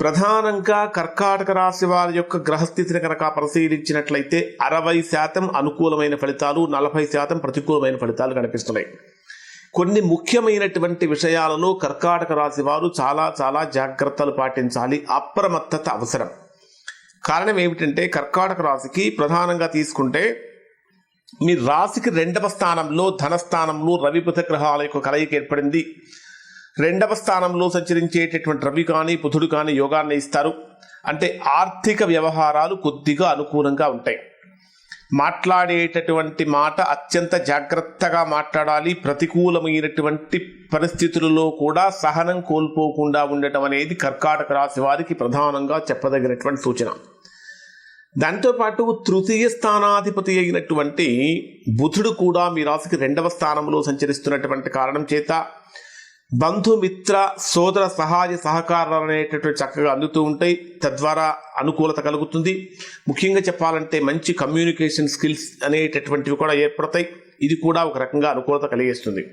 ప్రధానంగా కర్కాటక రాశి వారి యొక్క గ్రహస్థితిని కనుక పరిశీలించినట్లయితే అరవై శాతం అనుకూలమైన ఫలితాలు నలభై శాతం ప్రతికూలమైన ఫలితాలు కనిపిస్తున్నాయి. కొన్ని ముఖ్యమైనటువంటి విషయాలలో కర్కాటక రాశి వారు చాలా చాలా జాగ్రత్తలు పాటించాలి. అప్రమత్తత అవసరం. కారణం ఏమిటంటే కర్కాటక రాశికి ప్రధానంగా తీసుకుంటే మీ రాశికి రెండవ స్థానంలో ధనస్థానంలో రవి గ్రహాల యొక్క కలయిక ఏర్పడింది. రెండవ స్థానంలో సంచరించేటటువంటి రవి కానీ బుధుడు కానీ యోగాన్ని ఇస్తారు. అంటే ఆర్థిక వ్యవహారాలు కొద్దిగా అనుకూలంగా ఉంటాయి. మాట్లాడేటటువంటి మాట అత్యంత జాగ్రత్తగా మాట్లాడాలి. ప్రతికూలమైనటువంటి పరిస్థితులలో కూడా సహనం కోల్పోకుండా ఉండటం అనేది కర్కాటక రాశి వారికి ప్రధానంగా చెప్పదగినటువంటి సూచన. దాంతోపాటు తృతీయ స్థానాధిపతి అయినటువంటి బుధుడు కూడా మీ రాశికి రెండవ స్థానంలో సంచరిస్తున్నటువంటి కారణం చేత బంధుమిత్ర సోదర సహాయ సహకారాలు అనేటటువంటి చక్కగా అందుతూ ఉంటాయి. తద్వారా అనుకూలత కలుగుతుంది. ముఖ్యంగా చెప్పాలంటే మంచి కమ్యూనికేషన్ స్కిల్స్ అనేటటువంటివి కూడా ఏర్పడతాయి. ఇది కూడా ఒక రకంగా అనుకూలత కలిగిస్తుంది.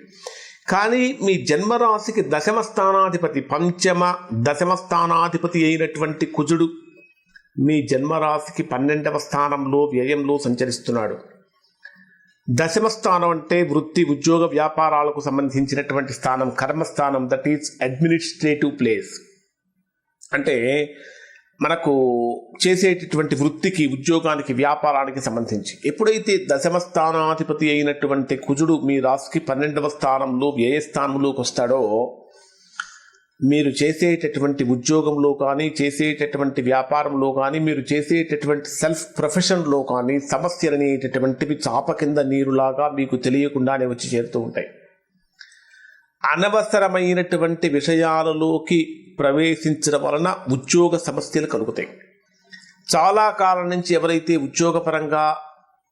కానీ మీ జన్మరాశికి దశమ స్థానాధిపతి పంచమ దశమ స్థానాధిపతి అయినటువంటి కుజుడు మీ జన్మరాశికి పన్నెండవ స్థానంలో వ్యయంలో సంచరిస్తున్నాడు. దశమ స్థానం అంటే వృత్తి ఉద్యోగ వ్యాపారాలకు సంబంధించినటువంటి స్థానం కర్మస్థానం దట్ ఈస్ అడ్మినిస్ట్రేటివ్ ప్లేస్ అంటే మనకు చేసేటటువంటి వృత్తికి ఉద్యోగానికి వ్యాపారానికి సంబంధించి. ఎప్పుడైతే దశమ స్థానాధిపతి అయినటువంటి కుజుడు మీ రాశికి పన్నెండవ స్థానంలో వ్యయ స్థానంలోకి వస్తాడో మీరు చేసేటటువంటి ఉద్యోగంలో కానీ చేసేటటువంటి వ్యాపారంలో కానీ మీరు చేసేటటువంటి సెల్ఫ్ ప్రొఫెషన్లో కానీ సమస్యలు అనేటటువంటివి చాప కింద నీరులాగా మీకు తెలియకుండానే వచ్చి చేరుతూ ఉంటాయి. అనవసరమైనటువంటి విషయాలలోకి ప్రవేశించడం వలన ఉద్యోగ సమస్యలు కలుగుతాయి. చాలా కాలం నుంచి ఎవరైతే ఉద్యోగపరంగా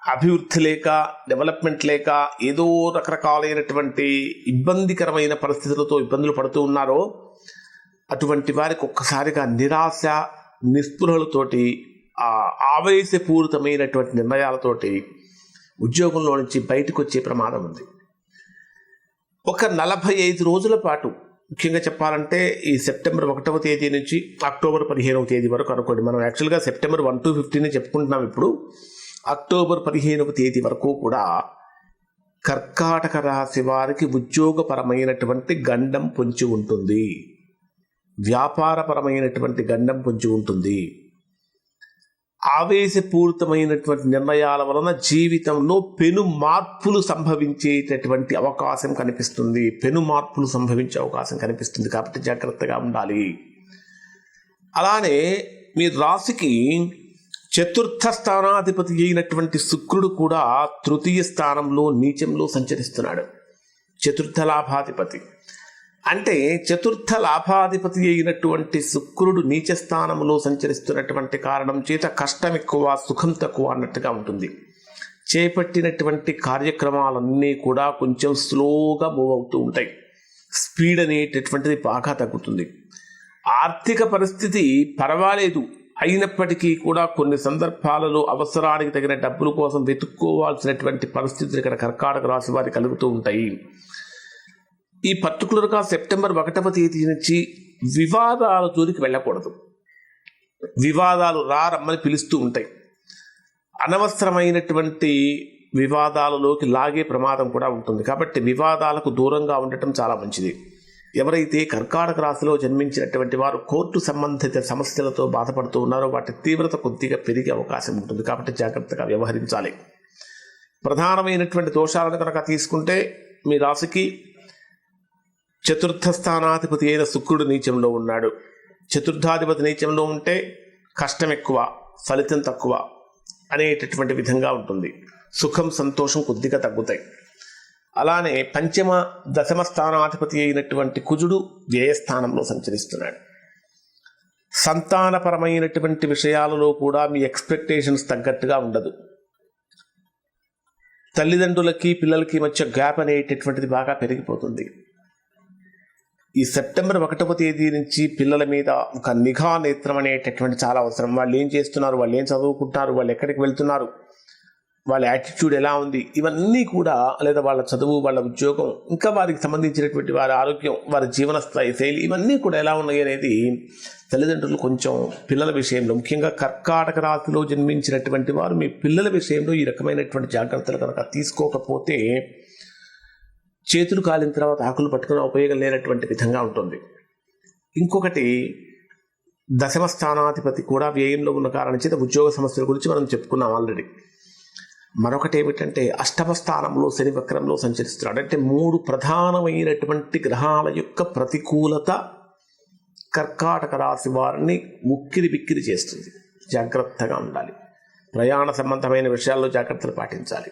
అభివృద్ధి లేక డెవలప్మెంట్ లేక ఏదో రకరకాలైనటువంటి ఇబ్బందికరమైన పరిస్థితులతో ఇబ్బందులు పడుతూ ఉన్నారో అటువంటి వారికి ఒక్కసారిగా నిరాశ నిస్పృహలతోటి ఆవేశపూరితమైనటువంటి నిర్ణయాలతోటి ఉద్యోగంలో నుంచి బయటకు వచ్చే ప్రమాదం ఉంది. ఒక నలభై ఐదు రోజుల పాటు ముఖ్యంగా చెప్పాలంటే ఈ సెప్టెంబర్ ఒకటవ తేదీ నుంచి అక్టోబర్ పదిహేనవ తేదీ వరకు అనుకోండి. మనం యాక్చువల్గా సెప్టెంబర్ వన్ టు ఫిఫ్టీన్ చెప్పుకుంటున్నాం ఇప్పుడు. అక్టోబర్ పదిహేనవ తేదీ వరకు కూడా కర్కాటక రాశి వారికి ఉద్యోగపరమైనటువంటి గండం పొంచి ఉంటుంది. వ్యాపారపరమైనటువంటి గండం పొంచి ఉంటుంది. ఆవేశపూరితమైనటువంటి నిర్ణయాల వలన జీవితంలో పెను మార్పులు సంభవించేటటువంటి అవకాశం కనిపిస్తుంది. పెను మార్పులు సంభవించే అవకాశం కనిపిస్తుంది. కాబట్టి జాగ్రత్తగా ఉండాలి. అలానే మీ రాశికి చతుర్థ స్థానాధిపతి అయినటువంటి శుక్రుడు కూడా తృతీయ స్థానంలో నీచంలో సంచరిస్తున్నాడు. చతుర్థ లాభాధిపతి. అంటే చతుర్థ లాభాధిపతి అయినటువంటి శుక్రుడు నీచ స్థానంలో సంచరిస్తున్నటువంటి కారణం చేత కష్టం ఎక్కువ సుఖం తక్కువ అన్నట్టుగా ఉంటుంది. చేపట్టినటువంటి కార్యక్రమాలన్నీ కూడా కొంచెం స్లోగా మూవ్ అవుతూ ఉంటాయి. స్పీడ్ అనేటటువంటిది బాగా తగ్గుతుంది. ఆర్థిక పరిస్థితి పర్వాలేదు. అయినప్పటికీ కూడా కొన్ని సందర్భాలలో అవసరానికి తగిన డబ్బుల కోసం వెతుక్కోవాల్సినటువంటి పరిస్థితులు ఇక్కడ కర్కాటక రాశి వారి కలుగుతూ ఉంటాయి. ఈ పర్టికులర్గా సెప్టెంబర్ ఒకటవ తేదీ నుంచి వివాదాల జోలికి వెళ్ళకూడదు. వివాదాలు రా రమ్మని పిలుస్తూ ఉంటాయి. అనవసరమైనటువంటి వివాదాలలోకి లాగే ప్రమాదం కూడా ఉంటుంది. కాబట్టి వివాదాలకు దూరంగా ఉండటం చాలా మంచిది. ఎవరైతే కర్కాటక రాశిలో జన్మించినటువంటి వారు కోర్టు సంబంధిత సమస్యలతో బాధపడుతూ ఉన్నారో వాటి తీవ్రత కొద్దిగా పెరిగే అవకాశం ఉంటుంది. కాబట్టి జాగ్రత్తగా వ్యవహరించాలి. ప్రధానమైనటువంటి దోషాలను కనుక తీసుకుంటే మీ రాశికి చతుర్థ స్థానాధిపతి అయిన శుక్రుడు నీచంలో ఉన్నాడు. చతుర్థాధిపతి నీచంలో ఉంటే కష్టం ఎక్కువ ఫలితం తక్కువ అనేటటువంటి విధంగా ఉంటుంది. సుఖం సంతోషం కొద్దిగా తగ్గుతాయి. అలానే పంచమ దశమ స్థానాధిపతి అయినటువంటి కుజుడు వ్యయస్థానంలో సంచరిస్తున్నాడు. సంతానపరమైనటువంటి విషయాలలో కూడా మీ ఎక్స్పెక్టేషన్స్ తగ్గట్టుగా ఉండదు. తల్లిదండ్రులకి పిల్లలకి మధ్య గ్యాప్ అనేటటువంటిది బాగా పెరిగిపోతుంది. ఈ సెప్టెంబర్ ఒకటవ తేదీ నుంచి పిల్లల మీద ఒక నిఘా నేత్రం అనేటటువంటి చాలా అవసరం. వాళ్ళు ఏం చేస్తున్నారు? వాళ్ళు ఏం చదువుకుంటున్నారు వాళ్ళు ఎక్కడికి వెళ్తున్నారు? వాళ్ళ యాటిట్యూడ్ ఎలా ఉంది? ఇవన్నీ కూడా లేదా వాళ్ళ చదువు వాళ్ళ ఉద్యోగం ఇంకా వారికి సంబంధించినటువంటి వారి ఆరోగ్యం వారి జీవన స్థాయి శైలి ఇవన్నీ కూడా ఎలా ఉన్నాయి అనేది తల్లిదండ్రులు కొంచెం పిల్లల విషయంలో ముఖ్యంగా కర్కాటక రాశిలో జన్మించినటువంటి వారు మీ పిల్లల విషయంలో ఈ రకమైనటువంటి జాగ్రత్తలు కనుక తీసుకోకపోతే చేతులు కాలిన తర్వాత ఆకులు పట్టుకున్న ఉపయోగం లేనటువంటి విధంగా ఉంటుంది. ఇంకొకటి దశమ స్థానాధిపతి కూడా వ్యయంలో ఉన్న కారణం చేత ఉద్యోగ సమస్యల గురించి మనం చెప్పుకున్నాం ఆల్రెడీ మరొకటి ఏమిటంటే అష్టమ స్థానంలో శని వక్రంలో సంచరిస్తున్నాడు. అంటే మూడు ప్రధానమైనటువంటి గ్రహాల యొక్క ప్రతికూలత కర్కాటక రాశి వారిని ముక్కిరి బిక్కిరి చేస్తుంది. జాగ్రత్తగా ఉండాలి. ప్రయాణ సంబంధమైన విషయాల్లో జాగ్రత్తలు పాటించాలి.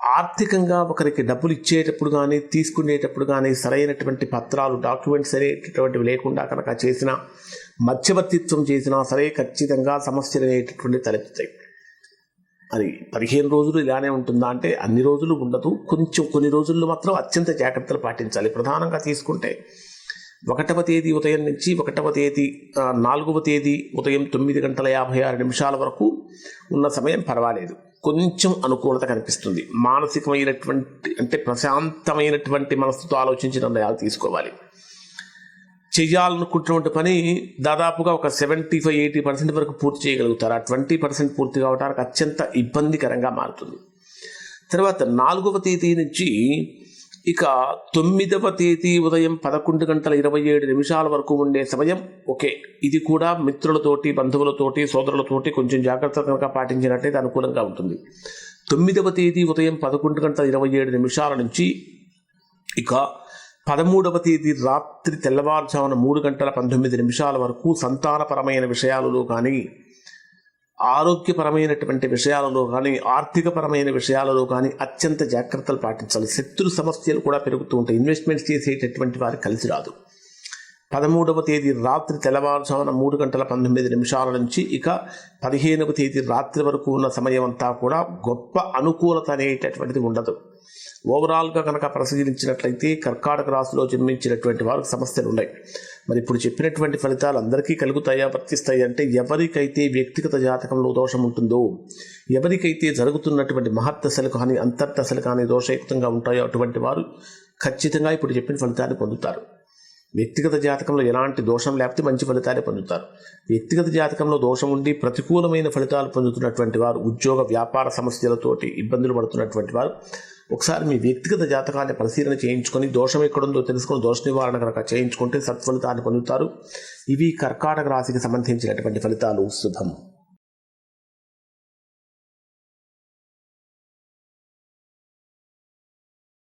ఆర్థికంగా ఒకరికి డబ్బులు ఇచ్చేటప్పుడు కానీ తీసుకునేటప్పుడు కానీ సరైనటువంటి పత్రాలు డాక్యుమెంట్స్ అనేటటువంటివి లేకుండా కనుక చేసిన మధ్యవర్తిత్వం చేసినా సరే ఖచ్చితంగా సమస్యలు అనేటటువంటి తలెత్తుతాయి. అది పదిహేను రోజులు ఇలానే ఉంటుందా అంటే అన్ని రోజులు ఉండదు. కొంచెం కొన్ని రోజుల్లో మాత్రం అత్యంత జాగ్రత్తలు పాటించాలి. ప్రధానంగా తీసుకుంటే ఒకటవ తేదీ ఉదయం నుంచి ఒకటవ తేదీ నాలుగవ తేదీ ఉదయం తొమ్మిది గంటల యాభై ఆరు నిమిషాల వరకు ఉన్న సమయం పర్వాలేదు. కొంచెం అనుకూలత కనిపిస్తుంది. మానసికమైనటువంటి అంటే ప్రశాంతమైనటువంటి మనసుతో ఆలోచించి నిర్ణయాలు తీసుకోవాలి. చేయాలనుకుంటున్నటువంటి పని దాదాపుగా ఒక సెవెంటీ ఫైవ్ ఎయిటీ పర్సెంట్ వరకు పూర్తి చేయగలుగుతారు. ఆ ట్వంటీ పర్సెంట్ పూర్తి కావడానికి అత్యంత ఇబ్బందికరంగా మారుతుంది. తర్వాత నాలుగవ తేదీ నుంచి ఇక తొమ్మిదవ తేదీ ఉదయం పదకొండు గంటల ఇరవై ఏడు నిమిషాల వరకు ఉండే సమయం ఓకే. ఇది కూడా మిత్రులతోటి బంధువులతోటి సోదరులతోటి కొంచెం జాగ్రత్త కనుక పాటించినట్లయితే అనుకూలంగా ఉంటుంది. తొమ్మిదవ తేదీ ఉదయం పదకొండు గంటల ఇరవై ఏడు నిమిషాల నుంచి ఇక పదమూడవ తేదీ రాత్రి తెల్లవారుజామున మూడు గంటల పంతొమ్మిది నిమిషాల వరకు సంతానపరమైన విషయాలలో కానీ ఆరోగ్యపరమైనటువంటి విషయాలలో కానీ ఆర్థికపరమైన విషయాలలో కానీ అత్యంత జాగ్రత్తలు పాటించాలి. శత్రు సమస్యలు కూడా పెరుగుతూ ఉంటాయి. ఇన్వెస్ట్మెంట్స్ చేసేటటువంటి వారికి కలిసి రాదు. పదమూడవ తేదీ రాత్రి తెల్లవారుజామున మూడు గంటల పంతొమ్మిది నిమిషాల నుంచి ఇక పదిహేనవ తేదీ రాత్రి వరకు ఉన్న సమయం అంతా కూడా గొప్ప అనుకూలత అనేటటువంటిది ఉండదు. ఓవరాల్గా కనుక పరిశీలించినట్లయితే కర్కాటక రాశిలో జన్మించినటువంటి వారికి సమస్యలు ఉన్నాయి. మరి ఇప్పుడు చెప్పినటువంటి ఫలితాలు అందరికీ కలుగుతాయా వర్తిస్తాయి? అంటే ఎవరికైతే వ్యక్తిగత జాతకంలో దోషం ఉంటుందో ఎవరికైతే జరుగుతున్నటువంటి మహత్తశలు కానీ అంతర్దశలు కానీ దోషయుక్తంగా ఉంటాయో అటువంటి వారు ఖచ్చితంగా ఇప్పుడు చెప్పిన ఫలితాన్ని పొందుతారు. వ్యక్తిగత జాతకంలో ఎలాంటి దోషం లేకపోతే మంచి ఫలితాలే పొందుతారు. వ్యక్తిగత జాతకంలో దోషం ఉండి ప్రతికూలమైన ఫలితాలు పొందుతున్నటువంటి వారు ఉద్యోగ వ్యాపార సమస్యలతోటి ఇబ్బందులు పడుతున్నటువంటి వారు ఒకసారి మీ వ్యక్తిగత జాతకాన్ని పరిశీలన చేయించుకొని దోషం ఎక్కడుందో తెలుసుకొని దోష నివారణ కనుక చేయించుకుంటే సత్ఫలితాన్ని పొందుతారు. ఇవి కర్కాటక రాశికి సంబంధించినటువంటి ఫలితాలు. శుభం.